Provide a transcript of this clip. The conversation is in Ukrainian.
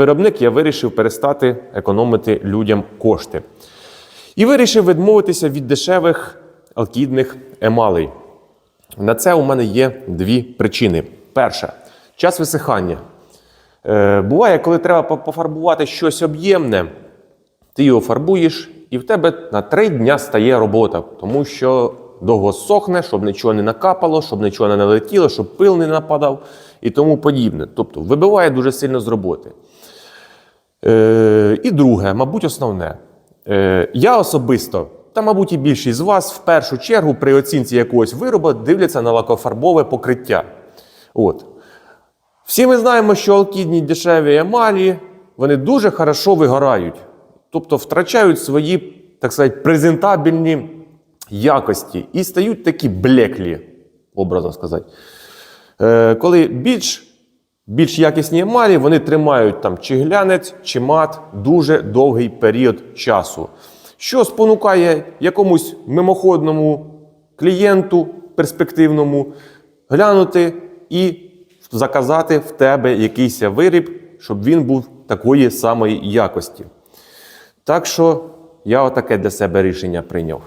Виробник я вирішив перестати економити людям кошти. І вирішив відмовитися від дешевих алкідних емалей. На це у мене є дві причини. Перша час висихання. Е, буває, коли треба пофарбувати щось об'ємне, ти його фарбуєш, і в тебе на три дня стає робота, тому що довго сохне, щоб нічого не накапало, щоб нічого не налетіло, щоб пил не нападав і тому подібне. Тобто вибиває дуже сильно з роботи. Е, і друге, мабуть, основне. Е, я особисто, та, мабуть, і більшість з вас в першу чергу при оцінці якогось виробу дивляться на лакофарбове покриття. От. Всі ми знаємо, що алкідні дешеві емалі вони дуже хорошо вигорають, тобто втрачають свої, так сказати, презентабельні якості і стають такі блеклі, образно сказати. Е, коли більш, більш якісні емалі, вони тримають там чи глянець, чи мат дуже довгий період часу, що спонукає якомусь мимоходному клієнту перспективному глянути і заказати в тебе якийсь виріб, щоб він був такої самої якості. Так що я отаке для себе рішення прийняв.